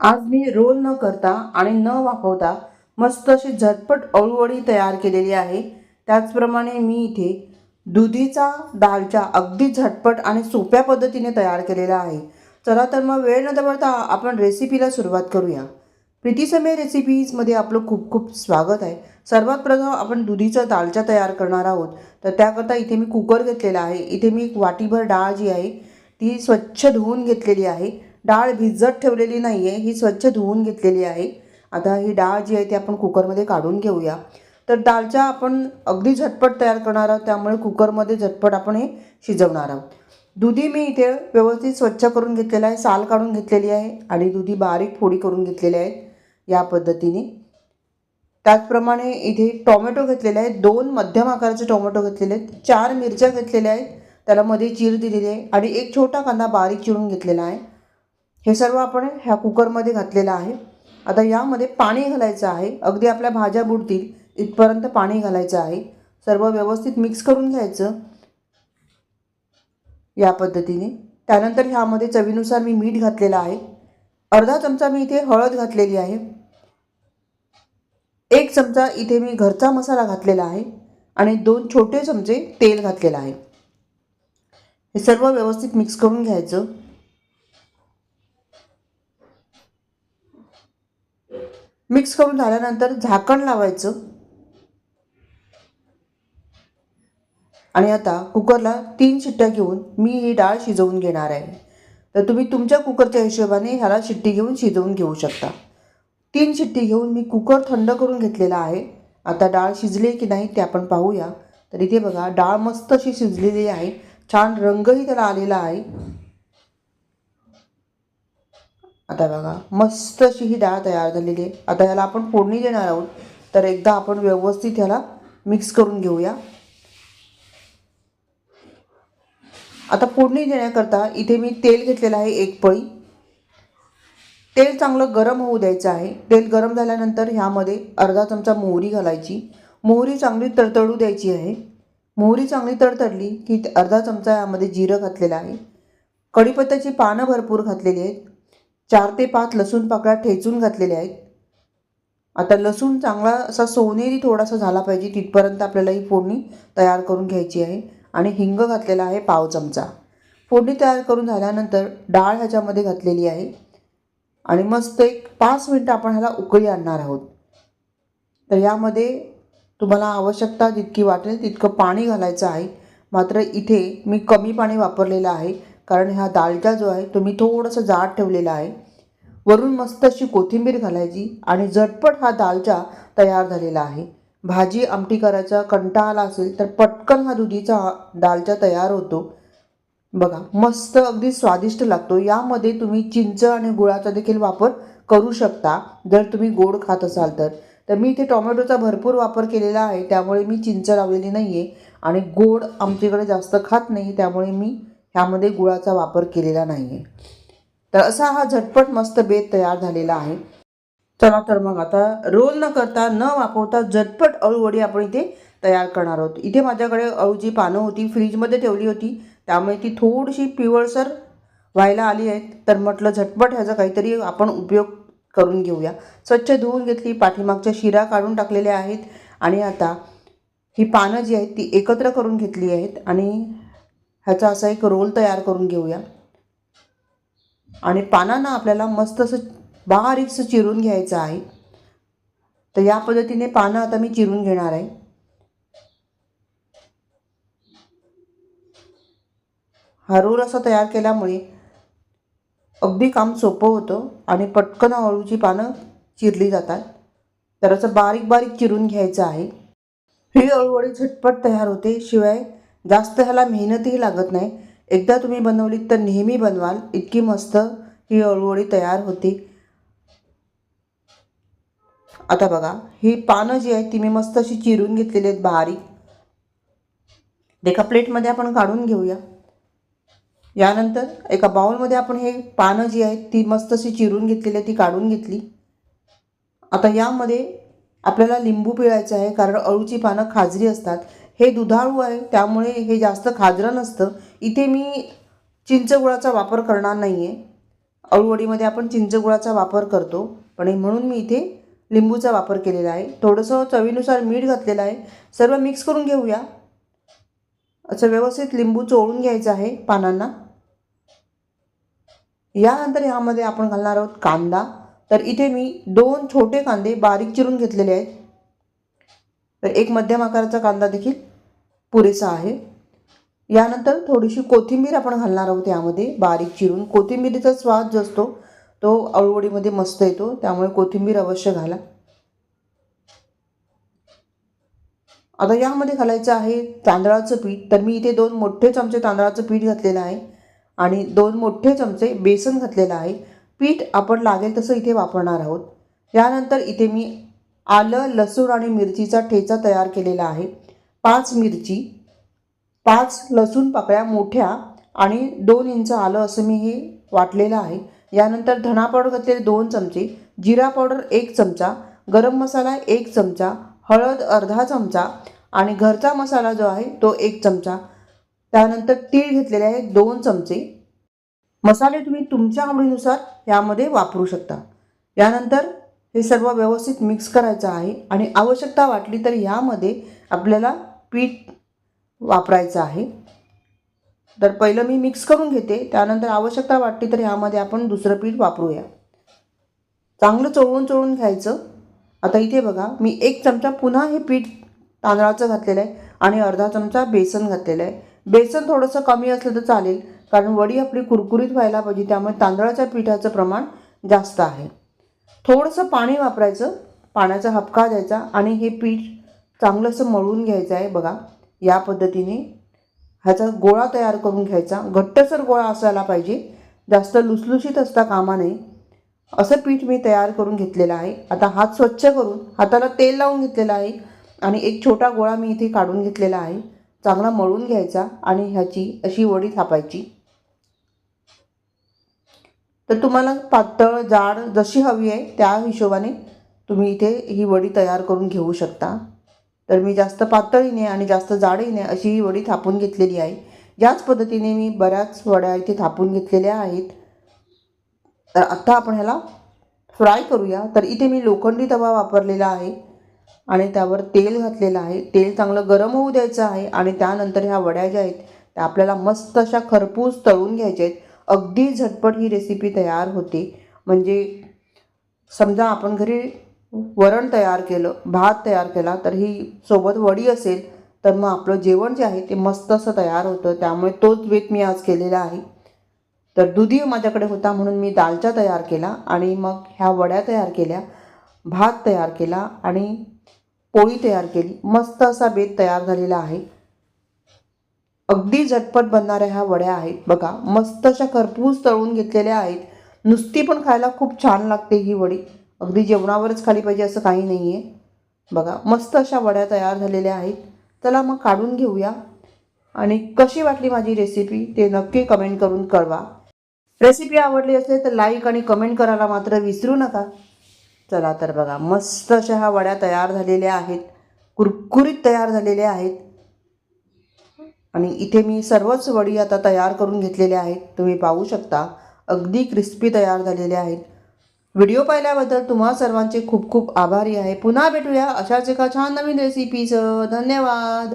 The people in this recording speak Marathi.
आज मी रोल न करता आणि न वाफवता मस्त अशी झटपट अळूवडी तयार केलेली आहे. त्याचप्रमाणे मी इथे दुधीचा दालचा अगदी झटपट आणि सोप्या पद्धतीने तयार केलेला आहे. चला तर मग वेळ न दवडता आपण रेसिपीला सुरुवात करूया. प्रीतीसमय रेसिपीजमध्ये आपलं खूप खूप स्वागत आहे. सर्वात प्रथम आपण दुधीचा दालचा तयार करणार आहोत. तर त्याकरता इथे मी कुकर घेतलेला आहे. इथे मी एक वाटीभर डाळ जी आहे ती स्वच्छ धुवून घेतलेली आहे. डाळ भिजत ठेवलेली नाही आहे ही स्वच्छ धुवून घेतलेली आहे. आता ही डाळ जी आहे ती आपण कुकरमध्ये काढून घेऊया. तर डाळच्या आपण अगदी झटपट तयार करणार आहोत त्यामुळे कुकरमध्ये झटपट आपण हे शिजवणार आहोत. दुधी मी इथे व्यवस्थित स्वच्छ करून घेतलेला आहे साल काढून घेतलेली आहे आणि दुधी बारीक फोडी करून घेतलेल्या आहेत या पद्धतीने. त्याचप्रमाणे इथे टोमॅटो घेतलेले आहेत दोन मध्यम आकाराचे टोमॅटो घेतलेले आहेत चार मिरच्या घेतलेल्या आहेत त्याला मध्ये चीर दिलेली आहे आणि एक छोटा कांदा बारीक चिरून घेतलेला आहे. हे सर्व आपण ह्या कुकरमध्ये घातलेलं आहे. आता यामध्ये पाणी घालायचं आहे. अगदी आपल्या भाज्या बुडतील इथपर्यंत पाणी घालायचं आहे. सर्व व्यवस्थित मिक्स करून घ्यायचं. या पद्धतीने. त्यानंतर ह्यामध्ये चवीनुसार मी मीठ घातलेलं आहे. अर्धा चमचा मी इथे हळद घातलेली आहे. एक चमचा इथे मी घरचा मसाला घातलेला आहे. आणि दोन छोटे चमचे तेल घातलेलं आहे. हे सर्व व्यवस्थित मिक्स करून घ्यायचं. मिक्स करून झाल्यानंतर झाकण लावायचं. आणि आता कुकरला तीन शिट्ट्या घेऊन मी ही डाळ शिजवून घेणार आहे. तर तुम्ही तुमच्या कुकरच्या हिशोबाने ह्याला शिट्टी घेऊन शिजवून घेऊ शकता. तीन शिट्टी घेऊन मी कुकर थंड करून घेतलेला आहे. आता डाळ शिजली की नाही ते आपण पाहूया. तर इथे बघा डाळ मस्त अशी शिजलेली आहे. छान रंगही त्याला आलेला आहे. आता बघा मस्त अशी ही डाळ तयार झालेली आहे. आता ह्याला आपण फोडणी देणार आहोत. तर एकदा आपण व्यवस्थित ह्याला मिक्स करून घेऊया. आता फोडणी देण्याकरता इथे मी तेल घेतलेलं आहे एक पळी. तेल चांगलं गरम होऊ द्यायचं आहे. तेल गरम झाल्यानंतर ह्यामध्ये अर्धा चमचा मोहरी घालायची. मोहरी चांगली तडतडू द्यायची आहे. मोहरी चांगली तडतडली की अर्धा चमचा यामध्ये जिरं घातलेलं आहे. कढीपत्त्याची पानं भरपूर घातलेली आहेत. चार ते पाच लसूण पाकळ्या ठेचून घातलेल्या आहेत. आता लसूण चांगला असा सोनेरी थोडासा झाला पाहिजे तिथपर्यंत आपल्याला ही फोडणी तयार करून घ्यायची आहे. आणि हिंग घातलेला आहे पाव चमचा. फोडणी तयार करून झाल्यानंतर डाळ ह्याच्यामध्ये घातलेली आहे. आणि मस्त एक पाच मिनटं आपण ह्याला उकळी आणणार आहोत. तर यामध्ये तुम्हाला आवश्यकता जितकी वाटेल तितकं पाणी घालायचं आहे. मात्र इथे मी कमी पाणी वापरलेलं आहे. कारण ह्या दालचा जो आहे तो मी थोडंसं जाड ठेवलेला आहे. वरून मस्त अशी कोथिंबीर घालायची आणि झटपट हा दालचा तयार झालेला आहे. भाजी आमटी करायचा कंटाळा आला असेल तर पटकन हा दुधीचा दालचा तयार होतो. बघा मस्त अगदी स्वादिष्ट लागतो. यामध्ये तुम्ही चिंच आणि गुळाचा देखील वापर करू शकता जर तुम्ही गोड खात असाल तर. तर मी इथे टोमॅटोचा भरपूर वापर केलेला आहे त्यामुळे मी चिंच लावलेली नाही आहे आणि गोड आमच्याकडे जास्त खात नाही त्यामुळे मी ह्यामध्ये गुळाचा वापर केलेला नाही आहे तर असा हा झटपट मस्त बेत तयार झालेला आहे. चला तर मग आता रोल न करता न वापरता झटपट अळूवडी आपण इथे तयार करणार आहोत. इथे माझ्याकडे अळूची पानं होती फ्रीजमध्ये ठेवली होती. त्यामुळे ती थोडीशी पिवळसर व्हायला आली आहेत. तर म्हटलं झटपट ह्याचा काहीतरी आपण उपयोग करून घेऊया. स्वच्छ धुवून घेतली पाठीमागच्या शिरा काढून टाकलेल्या आहेत. आणि आता ही पानं जी आहेत ती एकत्र करून घेतली आहेत. आणि ह्याचा असा एक रोल तयार करून घेऊया. आणि पानांना आपल्याला मस्त असं बारीकसं चिरून घ्यायचं आहे. तर या पद्धतीने पानं आता मी चिरून घेणार आहे. हा रोल असा तयार केल्यामुळे अगदी काम सोपं होतं आणि पटकन अळूची पानं चिरली जातात. तर असं बारीक बारीक चिरून घ्यायचं आहे. ही अळूवडी झटपट तयार होते. शिवाय जास्त ह्याला मेहनतही लागत नाही. एकदा तुम्ही बनवलीत तर नेहमी बनवाल. इतकी मस्त ही अळूवळी तयार होते. आता बघा ही पानं जी आहेत ती मी मस्त अशी चिरून घेतलेली आहेत बारीक. एका प्लेटमध्ये आपण काढून घेऊया. यानंतर एका बाउलमध्ये आपण हे पानं जी आहेत ती मस्त अशी चिरून घेतलेली आहे ती काढून घेतली. आता यामध्ये आपल्याला लिंबू पिळायचं आहे कारण अळूची पानं खाजरी असतात. हे दुधाळू आहे त्यामुळे हे जास्त खाजरं नसतं. इथे मी चिंचगुळाचा वापर करणार नाही आहे अळूवडीमध्ये आपण चिंचगुळाचा वापर करतो. पण म्हणून मी इथे लिंबूचा वापर केलेला आहे. थोडंसं चवीनुसार मीठ घातलेलं आहे. सर्व मिक्स करून घेऊया. असं व्यवस्थित लिंबू चोळून घ्यायचं आहे पानांना. यानंतर ह्यामध्ये आपण घालणार आहोत कांदा. तर इथे मी दोन छोटे कांदे बारीक चिरून घेतलेले आहेत. तर एक मध्यम आकाराचा कांदा देखील पुरेसा आहे. यानंतर थोडीशी कोथिंबीर आपण घालणार आहोत यामध्ये बारीक चिरून. कोथिंबीरीचा स्वाद जो असतो तो अळवडीमध्ये मस्त येतो. त्यामुळे कोथिंबीर अवश्य घाला. आता यामध्ये घालायचं आहे तांदळाचं पीठ. तर मी इथे दोन मोठे चमचे तांदळाचं पीठ घातलेलं आहे आणि दोन मोठे चमचे बेसन घातलेलं आहे. पीठ आपण लागेल तसं इथे वापरणार आहोत. यानंतर इथे मी आलं लसूण आणि मिरचीचा ठेचा तयार केलेला आहे. पाच मिरची पाच लसूण पाकळ्या मोठ्या आणि दोन इंच आलं असं मी हे वाटलेलं आहे. यानंतर धणा पावडर घातलेले दोन चमचे जिरा पावडर एक चमचा गरम मसाला एक चमचा हळद अर्धा चमचा आणि घरचा मसाला जो आहे तो एक चमचा. त्यानंतर तीळ घेतलेले आहे दोन चमचे. मसाले तुम्ही तुमच्या आवडीनुसार यामध्ये वापरू शकता. यानंतर हे सर्व व्यवस्थित मिक्स करायचं आहे आणि आवश्यकता वाटली तर यामध्ये आपल्याला पीठ वापरायचं आहे. तर पहिलं मी मिक्स करून घेते. त्यानंतर आवश्यकता वाटली तर ह्यामध्ये आपण दुसरं पीठ वापरूया. चांगलं चोळून चोळून घ्यायचं. आता इथे बघा मी एक चमचा पुन्हा हे पीठ तांदळाचं घातलेलं आहे आणि अर्धा चमचा बेसन घातलेलं आहे. बेसन थोडंसं कमी असलं तर चालेल कारण वडी आपली कुरकुरीत व्हायला पाहिजे त्यामुळे तांदळाच्या पिठाचं प्रमाण जास्त आहे. थोडंसं पाणी वापरायचं. पाण्याचा हपका द्यायचा आणि हे पीठ चांगलं असं मळून घ्यायचं आहे बघा. या पद्धतीने ह्याचा गोळा तयार करून घ्यायचा. घट्टसर गोळा असायला पाहिजे. जास्त लुसलुशीत असता कामा नये. असं पीठ मी तयार करून घेतलेलं आहे. आता हात स्वच्छ करून हाताला तेल लावून घेतलेलं आहे आणि एक छोटा गोळा मी इथे काढून घेतलेला आहे. चांगला मळून घ्यायचा आणि ह्याची अशी वडी थापायची. तर तुम्हाला पातळ जाड जशी हवी आहे त्या हिशोबाने तुम्ही इथे ही वडी तयार करून घेऊ शकता. तर मी जास्त पातळही नाही आणि जास्त जाडही नाही अशी ही वडी थापून घेतलेली आहे. याच पद्धतीने मी बऱ्याच वड्या इथे थापून घेतलेल्या आहेत. तर आत्ता आपण ह्याला फ्राय करूया. तर इथे मी लोखंडी तवा वापरलेला आहे आणि त्यावर तेल घातलेलं आहे. तेल चांगलं गरम होऊ द्यायचं आहे आणि त्यानंतर ह्या वड्या ज्या आहेत त्या आपल्याला मस्त अशा खरपूस तळून घ्यायच्या आहेत. अगदी झटपट ही रेसिपी तयार होते. म्हणजे समजा आपण घरी वरण तयार केलं भात तयार केला तर ही सोबत वडी असेल तर मग आपलं जेवण जे आहे ते मस्त असं तयार होतं. त्यामुळे तोच बेत मी आज केलेला आहे. तर दुधी माझ्याकडे होता म्हणून मी दालचा तयार केला आणि मग ह्या वड्या तयार केल्या भात तयार केला आणि पोळी तयार केली. मस्त असा बेत तयार झालेला आहे. अगदी झटपट बनणाऱ्या ह्या वड्या आहेत बघा. मस्त अशा खरपूस तळून घेतलेल्या आहेत. नुसती पण खायला खूप छान लागते ही वडी. अगदी जेवणावरच खाली पाहिजे असं काही नाही आहे बघा मस्त अशा वड्या तयार झालेल्या आहेत. चला मग काढून घेऊया. आणि कशी वाटली माझी रेसिपी ते नक्की कमेंट करून कळवा. रेसिपी आवडली असेल तर लाईक आणि कमेंट करायला मात्र विसरू नका. चला तर बघा मस्त अशा ह्या वड्या तयार झालेल्या आहेत. कुरकुरीत तयार झालेल्या आहेत. आणि इथे मी सर्वच वडी आता तयार करून घेतलेल्या आहेत. तुम्ही पाहू शकता अगदी क्रिस्पी तयार झालेल्या आहेत. व्हिडिओ पाहिल्याबद्दल तुम्हा सर्वांचे खूप खूप आभारी आहे. पुन्हा भेटूया अशाच एका छान नवीन रेसिपीचं धन्यवाद.